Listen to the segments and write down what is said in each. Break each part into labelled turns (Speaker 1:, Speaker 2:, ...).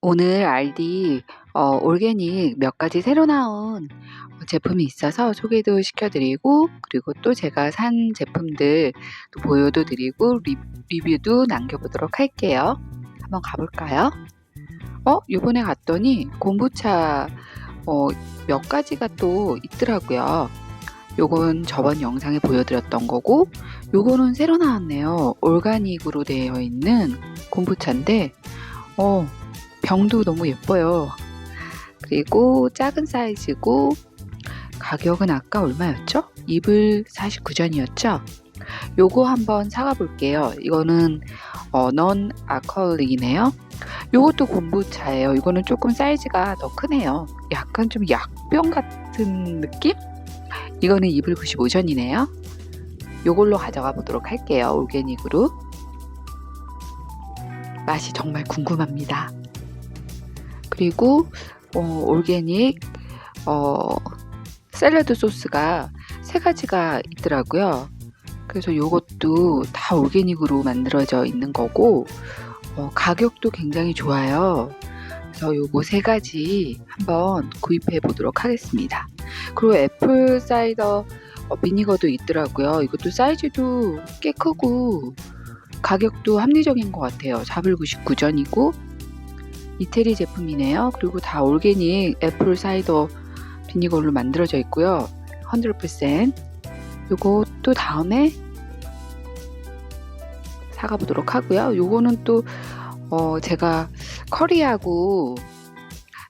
Speaker 1: 오늘 알디 어, 올게닉 몇 가지 새로 나온 제품이 있어서 소개도 시켜드리고 그리고 또 제가 산 제품들 또 보여도 드리고 리, 리뷰도 남겨보도록 할게요. 한번 가볼까요? 어? 요번에 갔더니 공부차 어, 몇 가지가 또 있더라고요. 요건 저번 영상에 보여드렸던 거고 요거는 새로 나왔네요. 올가닉으로 되어 있는 kombucha인데 어, 병도 너무 예뻐요. 그리고 작은 사이즈고 가격은 아까 얼마였죠? 2불 49전이었죠? 요거 한번 사가 볼게요. 이거는 어, 넌 아컬릭이네요. 요것도 곰부차예요. 이거는 조금 사이즈가 더 크네요. 약간 좀 약병 같은 느낌? 이거는 2불 95전이네요. 요걸로 가져가 보도록 할게요. 올게닉으로. 맛이 정말 궁금합니다. 그리고 어, 올게닉 어, 샐러드 소스가 세 가지가 있더라고요. 그래서 이것도 다 올게닉으로 만들어져 있는 거고 어, 가격도 굉장히 좋아요. 그래서 요거 세 가지 한번 구입해 보도록 하겠습니다. 그리고 애플 사이더 어, 비니거도 있더라고요. 이것도 사이즈도 꽤 크고 가격도 합리적인 것 같아요. 4불 99전이고 이태리 제품이네요. 그리고 다 올게닉 애플 사이더 비니걸로 만들어져 있고요. 100% 요거 또 다음에 사가 보도록 하고요. 요거는 또 어, 제가 커리하고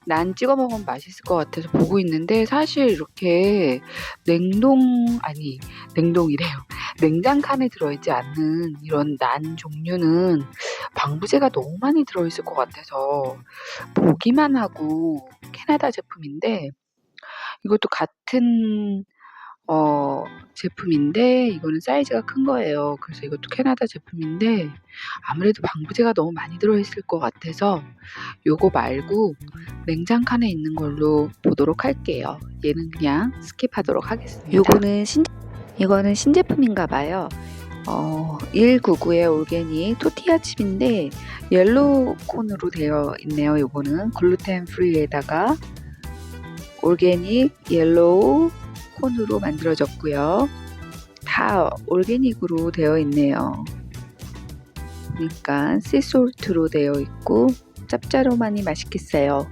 Speaker 1: 난 찍어 먹으면 맛있을 것 같아서 보고 있는데 사실 이렇게 냉동 아니 냉동이래요. 냉장 칸에 들어있지 않는 이런 난 종류는 방부제가 너무 많이 들어있을 것 같아서 보기만 하고 캐나다 제품인데 이것도 같은 어, 제품인데 이거는 사이즈가 큰 거예요. 그래서 이것도 캐나다 제품인데 아무래도 방부제가 너무 많이 들어있을 것 같아서 요거 말고 냉장 칸에 있는 걸로 보도록 할게요. 얘는 그냥 스킵하도록 하겠습니다. 요거는 신 이거는 신제품인가 봐요. 어, 199의 올게닉 토티아 칩인데 옐로우 콘으로 되어 있네요. 요거는 글루텐 프리에다가 올게닉 옐로우 콘으로 만들어졌고요. 다 올게닉으로 되어 있네요. 그러니까 씨솔트로 되어 있고 짭짤하니 맛있겠어요.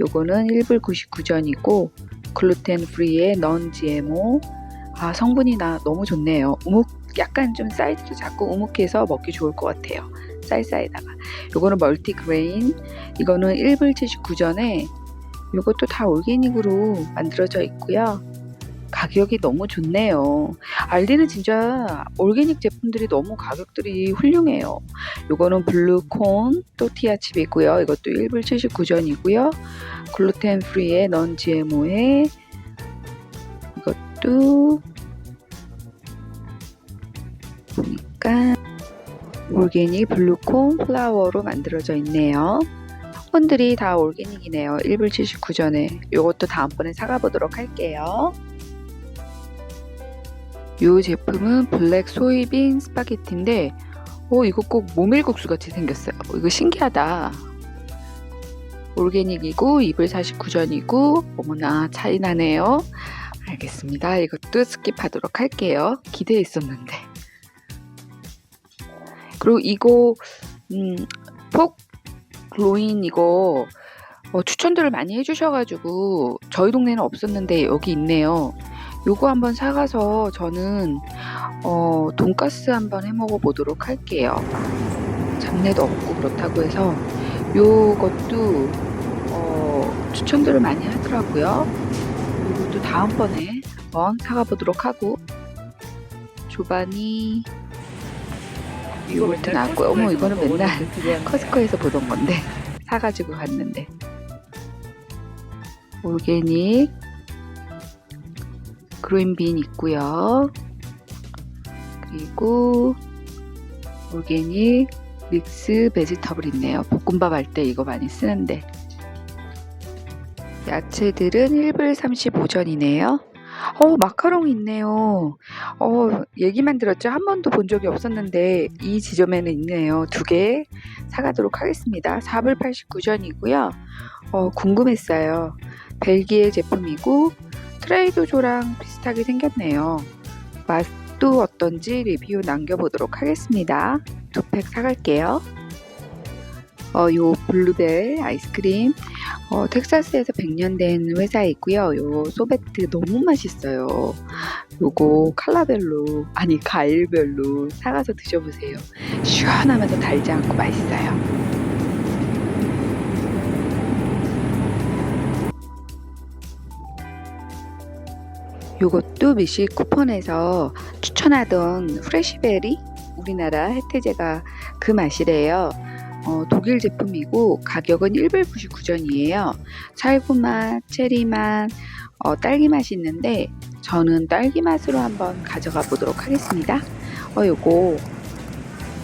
Speaker 1: 요거는 1불 99전이고 글루텐 프리의 넌 GMO 아 성분이 나 너무 좋네요. 우묵 약간 좀 사이즈도 작고 우묵해서 먹기 좋을 것 같아요. 쌀쌀에다가 요거는 멀티그레인 이거는 1불 79전에 요것도 다 올게닉으로 만들어져 있고요. 가격이 너무 좋네요. 알디는 진짜 올게닉 제품들이 너무 가격들이 훌륭해요. 요거는 블루콘 또티아 칩이고요. 이것도 1불 79전이고요. 글루텐 프리의 넌 GMO에 이것도 보니까 올게닉 블루콘 플라워로 만들어져 있네요. 성분들이 다 올게닉이네요. 1불 79전에 이것도 다음번에 사가 보도록 할게요. 이 제품은 블랙 소이빈 스파게티인데 오 이거 꼭 모밀국수 같이 생겼어요. 이거 신기하다. 올게닉이고 2불 49전이고 어머나 차이 나네요. 알겠습니다. 이것도 스킵하도록 할게요. 기대했었는데. 그리고 이거 음, 폭 글로인 이거 어, 추천들을 많이 해주셔가지고 저희 동네는 없었는데 여기 있네요. 요거 한번 사가서 저는 어, 돈가스 한번 해 먹어 보도록 할게요. 잡내도 없고 그렇다고 해서 요것도 어, 추천들을 많이 하더라고요. 요것도 다음번에 한번 사가 보도록 하고 조반이 요거트 나왔고요. 어머 이거는 맨날 커스코에서 보던 건데 사가지고 갔는데 올게닉 그린빈 있고요. 그리고 올게닉 믹스 베지터블 있네요. 볶음밥 할 때 이거 많이 쓰는데 야채들은 1불 35전이네요. 어, 마카롱 있네요. 어, 얘기만 들었죠. 한 번도 본 적이 없었는데 이 지점에는 있네요. 두 개 사가도록 하겠습니다. 4불 89전이고요. 어, 궁금했어요. 벨기에 제품이고 트레이도조랑 비슷하게 생겼네요. 맛도 어떤지 리뷰 남겨보도록 하겠습니다. 두 팩 사갈게요. 어, 요 블루벨 아이스크림 어, 텍사스에서 100년 된 회사이고요. 요 소베트 너무 맛있어요. 요거 칼라별로 아니 과일별로 사가서 드셔보세요. 시원하면서 달지 않고 맛있어요. 요것도 미식 쿠폰에서 추천하던 프레시베리 우리나라 혜태제가 그 맛이래요. 어, 독일 제품이고 가격은 1불 99전이에요. 살구맛, 체리맛, 어, 딸기 맛이 있는데 저는 딸기 맛으로 한번 가져가 보도록 하겠습니다. 어, 요거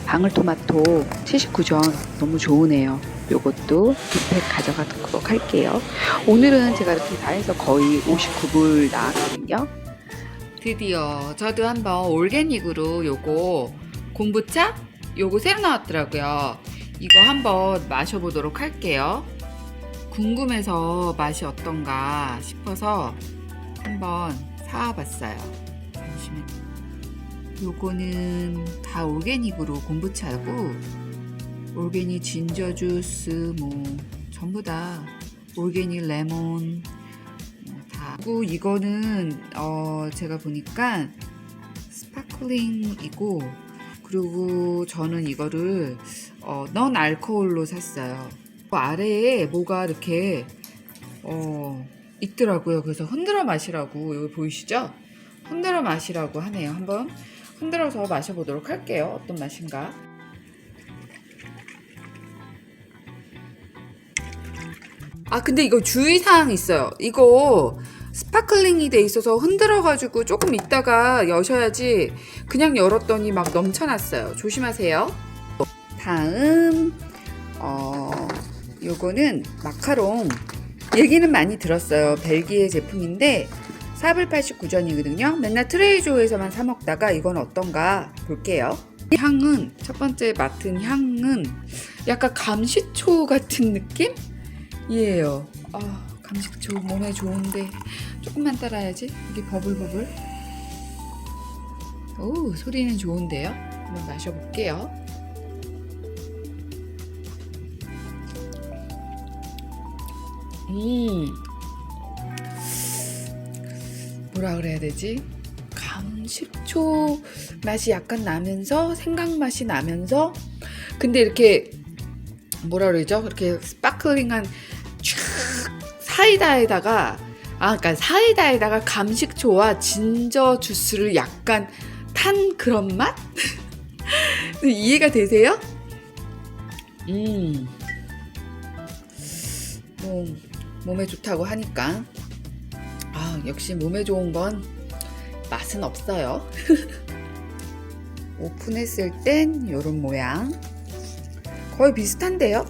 Speaker 1: 방울토마토 79전 너무 좋으네요. 요것도 두 팩 가져가도록 할게요. 오늘은 제가 이렇게 다 해서 거의 59불 나왔거든요.
Speaker 2: 드디어 저도 한번 올게닉으로 요거 공부차 요거 새로 나왔더라고요. 이거 한번 마셔보도록 할게요. 궁금해서 맛이 어떤가 싶어서 한번 사와봤어요. 잠시만. 요거는 다 올게닉으로 공부차고 올게닉 진저 주스 뭐 전부 다 올게닉 레몬 뭐 다. 그리고 이거는 어 제가 보니까 스파클링이고 그리고 저는 이거를 어, 넌 알코올로 샀어요. 그 아래에 뭐가 이렇게 어, 있더라고요. 그래서 흔들어 마시라고 여기 보이시죠? 흔들어 마시라고 하네요. 한번 흔들어서 마셔보도록 할게요. 어떤 맛인가? 아 근데 이거 주의사항 있어요. 이거 스파클링이 돼 있어서 흔들어가지고 조금 있다가 여셔야지 그냥 열었더니 막 넘쳐났어요. 조심하세요. 다음 어 요거는 마카롱 얘기는 많이 들었어요. 벨기에 제품인데 4불 89전이거든요. 맨날 트레이조에서만 사 먹다가 이건 어떤가 볼게요. 이 향은 첫 번째 맡은 향은 약간 감시초 같은 느낌? 이에요. 아, 감식초 몸에 좋은데 조금만 따라야지. 이게 버블버블. 오, 소리는 좋은데요. 한번 마셔볼게요. 음, 뭐라 그래야 되지? 감식초 맛이 약간 나면서 생강 맛이 나면서 근데 이렇게 뭐라 그러죠? 이렇게 스파클링한 촥 사이다에다가 아 그러니까 사이다에다가 감식초와 진저 주스를 약간 탄 그런 맛? 이해가 되세요? 음. 뭐 몸에 좋다고 하니까 아 역시 몸에 좋은 건 맛은 없어요. 오픈했을 땐 이런 모양. 거의 비슷한데요?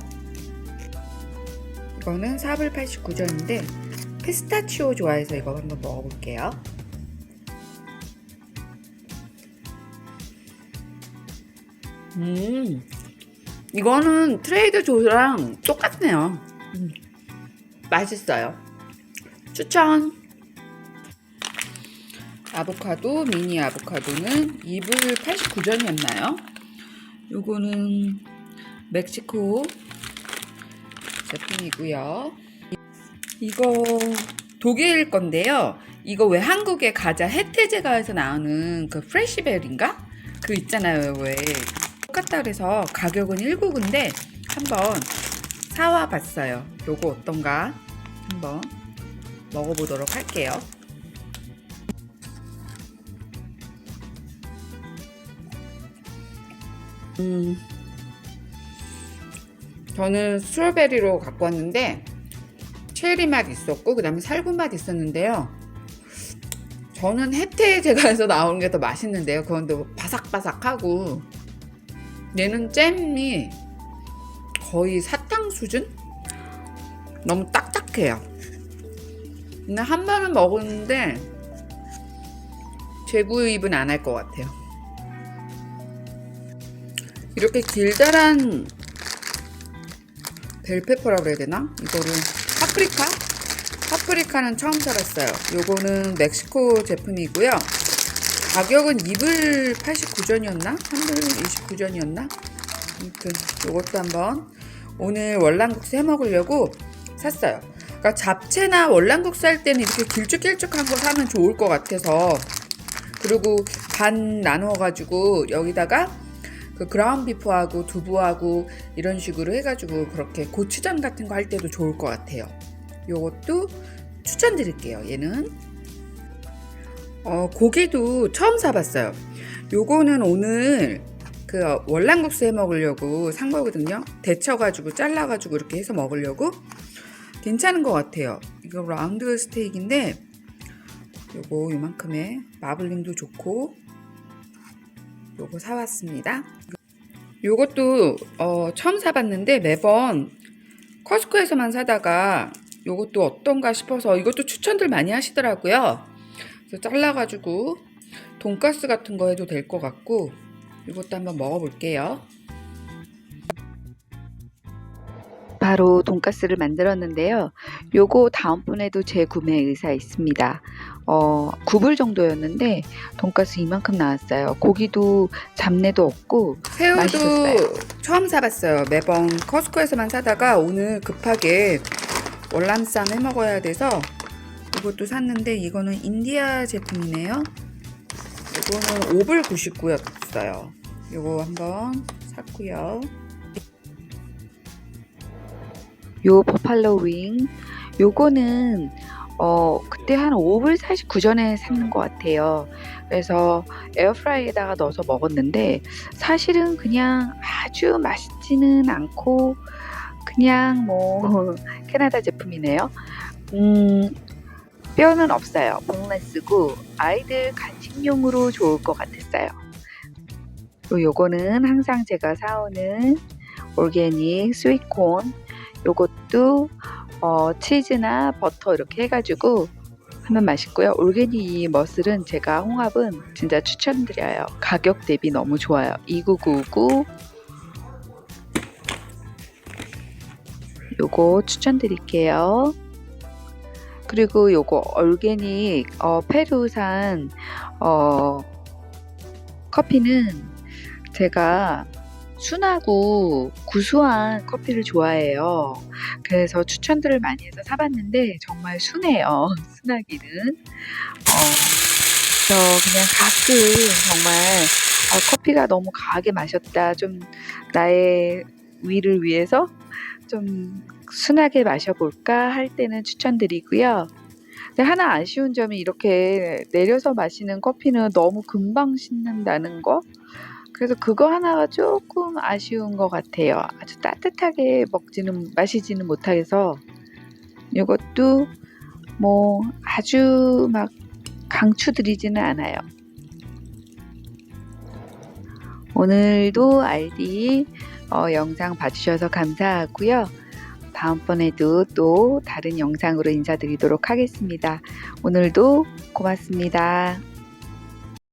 Speaker 2: 이거는 4불 89전인데 피스타치오 좋아해서 이거 한번 먹어볼게요. 음, 이거는 트레이드 조랑 똑같네요. 음, 맛있어요. 추천! 아보카도, 미니 아보카도는 2불 89전이었나요? 요거는 멕시코 제품이고요. 이거 독일 건데요. 이거 왜 한국에 가자 혜태제가에서 나오는 그 프레시벨인가? 그 있잖아요. 왜 똑같다 그래서 가격은 1국인데 한번 사와 봤어요. 요거 어떤가? 한번 먹어보도록 할게요. 음, 저는 스트로베리로 갖고 왔는데 체리 맛 있었고 그 다음에 살구 맛 있었는데요. 저는 혜태제가에서 나오는 게 더 맛있는데요. 그건 또 바삭바삭하고 얘는 잼이 거의 사 탕 수준? 너무 딱딱해요. 근데 한 번은 먹었는데 재구입은 안 할 것 같아요. 이렇게 길다란 벨페퍼라고 그래야 되나? 이거를 파프리카? 파프리카는 처음 사봤어요. 요거는 멕시코 제품이고요. 가격은 2불 89전이었나? 3불 29전이었나? 아무튼 요것도 한번 오늘 월남국수 해 먹으려고 샀어요. 그러니까 잡채나 월남국수 할 때는 이렇게 길쭉길쭉한 거 사면 좋을 것 같아서 그리고 반 나누어 가지고 여기다가 그 그라운 비프하고 두부하고 이런 식으로 해가지고 그렇게 고추장 같은 거 할 때도 좋을 것 같아요. 요것도 추천드릴게요. 얘는 어, 고기도 처음 사봤어요. 요거는 오늘 그 월남국수 해 먹으려고 산 거거든요. 데쳐가지고 잘라가지고 이렇게 해서 먹으려고 괜찮은 것 같아요. 이거 라운드 스테이크인데 요거 요만큼의 마블링도 좋고 요거 사왔습니다. 요것도 어, 처음 사봤는데 매번 커스코에서만 사다가 요것도 어떤가 싶어서 이것도 추천들 많이 하시더라고요. 그래서 잘라가지고 돈가스 같은 거 해도 될 것 같고 이것도 한번 먹어볼게요.
Speaker 1: 바로 돈가스를 만들었는데요. 요거 다음번에도 재구매 의사 있습니다. 어, 9불 정도였는데 돈가스 이만큼 나왔어요. 고기도 잡내도 없고
Speaker 2: 새우도
Speaker 1: 맛있었어요.
Speaker 2: 처음 사봤어요. 매번 커스코에서만 사다가 오늘 급하게 월남쌈 해 먹어야 돼서 이것도 샀는데 이거는 인디아 제품이네요. 이거는 5불 99였어요. 이거 한번 샀고요.
Speaker 1: 요 버팔로 윙 요거는 어 그때 한 5불 49전에 샀는 것 같아요. 그래서 에어프라이에다가 넣어서 먹었는데 사실은 그냥 아주 맛있지는 않고 그냥 뭐 캐나다 제품이네요. 음 뼈는 없어요. boneless고 아이들 간식용으로 좋을 것 같았어요. 요 요거는 항상 제가 사오는 올게닉 스위트콘 요것도 어, 치즈나 버터 이렇게 해가지고 하면 맛있고요. 올게닉 이 머슬은 제가 홍합은 진짜 추천드려요. 가격 대비 너무 좋아요. 2999 요거 추천드릴게요. 그리고 요거 올게닉 어, 페루산 어, 커피는 제가 순하고 구수한 커피를 좋아해요. 그래서 추천들을 많이 해서 사봤는데 정말 순해요. 순하기는. 어, 그래서 그냥 가끔 정말 아, 커피가 너무 과하게 마셨다. 좀 나의 위를 위해서 좀 순하게 마셔볼까 할 때는 추천드리고요. 근데 하나 아쉬운 점이 이렇게 내려서 마시는 커피는 너무 금방 식는다는 거. 그래서 그거 하나가 조금 아쉬운 것 같아요. 아주 따뜻하게 먹지는 마시지는 못해서 이것도 뭐 아주 막 강추드리지는 않아요. 오늘도 알디 어, 영상 봐주셔서 감사하고요. 다음번에도 또 다른 영상으로 인사드리도록 하겠습니다. 오늘도 고맙습니다.